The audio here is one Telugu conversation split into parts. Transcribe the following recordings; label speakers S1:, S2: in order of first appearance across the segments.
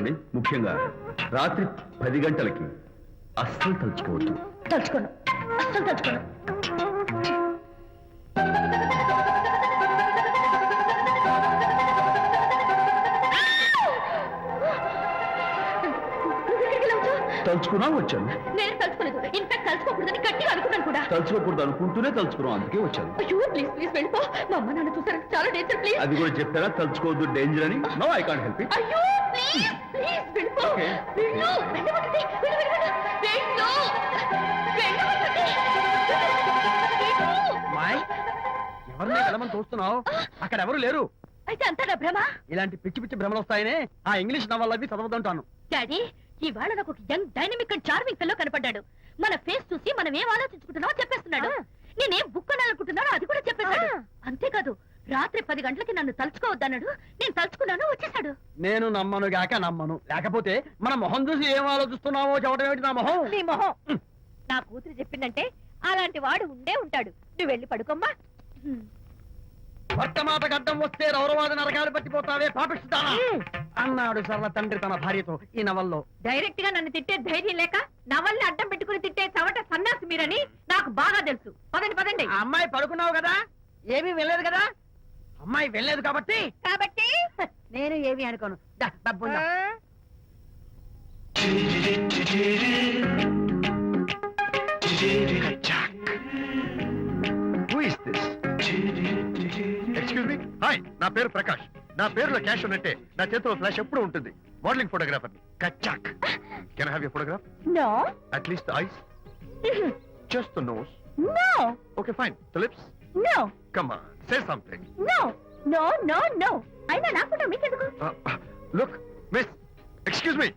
S1: చూడండి ముఖ్యంగా రాత్రి పది గంటలకి అస్సలు తలుచుకోవద్దు.
S2: తలుచుకోను. అస్సలు తలుచుకోను. నువ్వెక్కడికి వెళ్ళవచ్చు?
S1: తలుచుకున్నా వచ్చాను.
S2: నేను
S1: తలుచుకోకూడదు అనుకుంటూనే తలుచుకున్నాం. అందుకే వచ్చాను.
S2: అయ్యో ప్లీజ్ ప్లీజ్ వెళ్ళిపో మా అమ్మ నాన్న చూసారు చాలా డేంజర్ ప్లీజ్
S1: అది కూడా చెప్పారా? తలుచుకోవద్దు డేంజర్ అని? No I can't help it
S2: అయ్యో ప్లీజ్ ప్లీజ్ వెళ్ళిపో
S1: Okay.
S2: వెళ్ళు వెళ్ళమంటుంది వెళ్ళు వెళ్ళు వెళ్ళు వెళ్ళు వెళ్ళమంటుంది వెళ్ళు.
S3: మాయ్ ఎవరిని వెళ్ళమని చూస్తున్నావు? అక్కడ ఎవరు లేరు.
S2: అయితే అంతా భ్రమ?
S3: ఇలాంటి పిచ్చి పిచ్చి భ్రమలు వస్తాయనే ఆ ఇంగ్లీష్ నవల్ అవి చదవదంటాను
S2: డాడీ ఇవాళ నాకు ఒక యంగ్ డైనమిక్ అండ్ చార్మింగ్ పిల్లో కనపడ్డాడు. మన ఫేస్ చూసి మనం ఏం ఆలోచించుకుంటున్నామో చెప్పేస్తున్నాడు. నేనేం బుక్ అనాలనుకుంటున్నానో అది కూడా చెప్పేశాడు. అంతేకాదు రాత్రి పది గంటలకి నన్ను తలుచుకోవద్దన్నాడు. నేను తలుచుకున్నాను వచ్చేసాడు
S3: నేను నమ్మను గాక నమ్మను. లేకపోతే మన మొహం చూసి ఏం ఆలోచిస్తున్నావో చెప్పడం ఏమిటి నా మొహం?
S2: నీ మొహం. నా కూతురు చెప్పిందంటే అలాంటి వాడు ఉండే ఉంటాడు. నువ్వు వెళ్ళి పడుకోమ్మా.
S3: భర్త మాట గడ్డం వస్తే రౌరవాద నరకాలు పట్టిపోతావే పాపిస్తానా అన్నాడు సరళ తండ్రి తన భార్యతో ఈ నవల్లో.
S2: డైరెక్ట్గా నన్ను తిట్టే ధైర్యం లేక నవల్ని మీరని నాకు బాగా తెలుసు. పదండి పదండి.
S3: అమ్మాయి పడుకున్నావు కదా? ఏమీ వెళ్ళలేదు కదా? అమ్మాయి వెళ్ళలేదు కాబట్టి?
S2: కాబట్టి
S3: నేను ఏమీ అనుకోను. దా, డబ్బు
S4: ఎక్స్క్యూజ్ మీ హాయ్ నా పేరు ప్రకాష్. నా పేరులో క్యాష్ ఉన్నట్టే నా చేతిలో ఫ్లాష్ ఎప్పుడు ఉంటుంది. Modelling photographer కచ్చాక్ can have you photograph
S2: no
S4: at least eyes just the nose
S2: no
S4: okay fine the lips
S2: no
S4: come say something
S2: no no no no అయినా నా ఫోటో మీకెందుకు?
S4: లుక్ మిస్ ఎక్స్క్యూజ్ మీ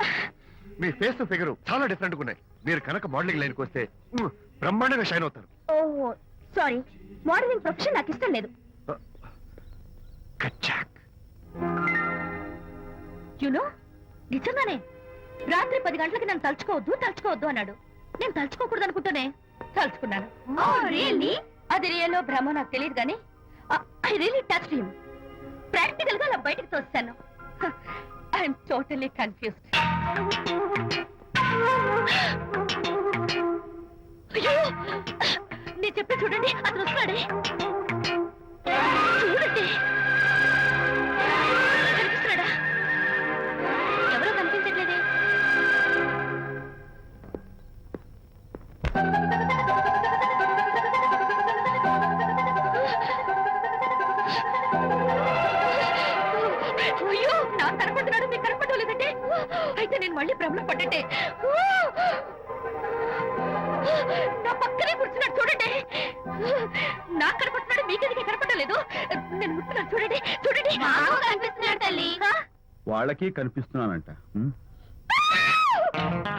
S4: మీ ఫేస్ ఫిగర్ చాలా డిఫరెంట్ ఉన్నాయి మీరు కనుక మోడలింగ్ లైన్కి వస్తే బ్రహ్మాండంగా షైన్ అవుతారు.
S2: ఓహో సారీ మోడలింగ్ ప్రొఫెషన్ నాకు ఇష్టం లేదు.
S4: కచ్చాక్.
S2: యునో నిజంగానే రాత్రి పది గంటలకి నన్ను తలుచుకోవద్దు తలుచుకోవద్దు అన్నాడు. నేను తలుచుకోకూడదు అనుకుంటూనే తలుచుకున్నాను. అది రియల్లో భ్రమ నాకు తెలియదు కానీ ఐ రియలీ టచ్ హిమ్ ప్రాక్టికల్గా అలా బయటకు తోస్తాను ఐఎమ్ టోటలీ కన్ఫ్యూజ్డ్ అయ్యో! నేను చెప్పి చూడండి అతను వస్తున్నాడే అయితే నేను మళ్ళీ భ్రమలో పడ్డంటే? నా పక్కనే కూర్చున్నాడు చూడండి. నాకు కనపడుతున్నాడు మీకెందుకు కనపడటం లేదు. నేను ముట్టున్నాను చూడండి చూడండి. కనిపిస్తున్నాడు తల్లి.
S1: వాళ్ళకి కనిపిస్తున్నానంట?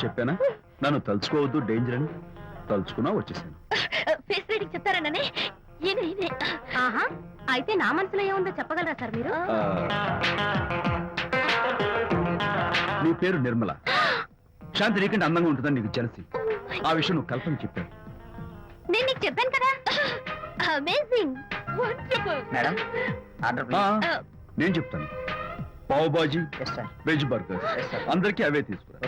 S1: చెప్పానా? నన్ను తలుచుకోవద్దు డేంజర్ అని? తలుచుకున్నా వచ్చేసాను.
S2: ఫేస్ రీడింగ్ చెప్తారననే ఈయన ఈయనే ఆహా అయితే నా మనసులో ఏముందో చెప్పగలరా సార్ మీరు?
S1: నీ పేరు నిర్మల. శాంతి నీకంటే అందంగా ఉంటుందని నీకు తెలిసి ఆ విషయం నువ్వు కల్పన చెప్పావు.
S2: నేను నీకు చెప్పాను కదా? అమేజింగ్
S3: మేడం ఆర్డర్
S2: Uh,
S1: నేను చెప్తాను. పావు బాజీ వెజ్ బర్గర్. అందరికీ అవే తీసుకురా.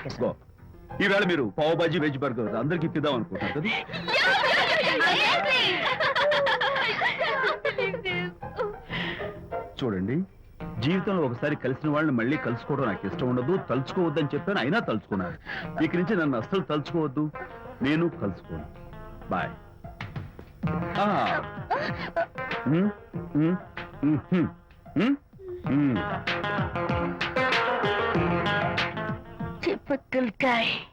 S1: ఈవేళ మీరు పావు బాజీ వెజ్ బర్గర్ అందరికీ ఇప్పిద్దాం అనుకుంటారు కదా? చూడండి జీవితంలో ఒకసారి కలిసిన వాళ్ళని మళ్ళీ కలుసుకోవడం నాకు ఇష్టం ఉండదు తలుచుకోవద్దని చెప్పాను అయినా తలుచుకున్నాను. ఇక నుంచి నన్ను అస్సలు తలుచుకోవద్దు నేను కలుసుకోను. బాయ్
S2: ఆ ah. hmm? hmm? hmm? चिपक गलता है।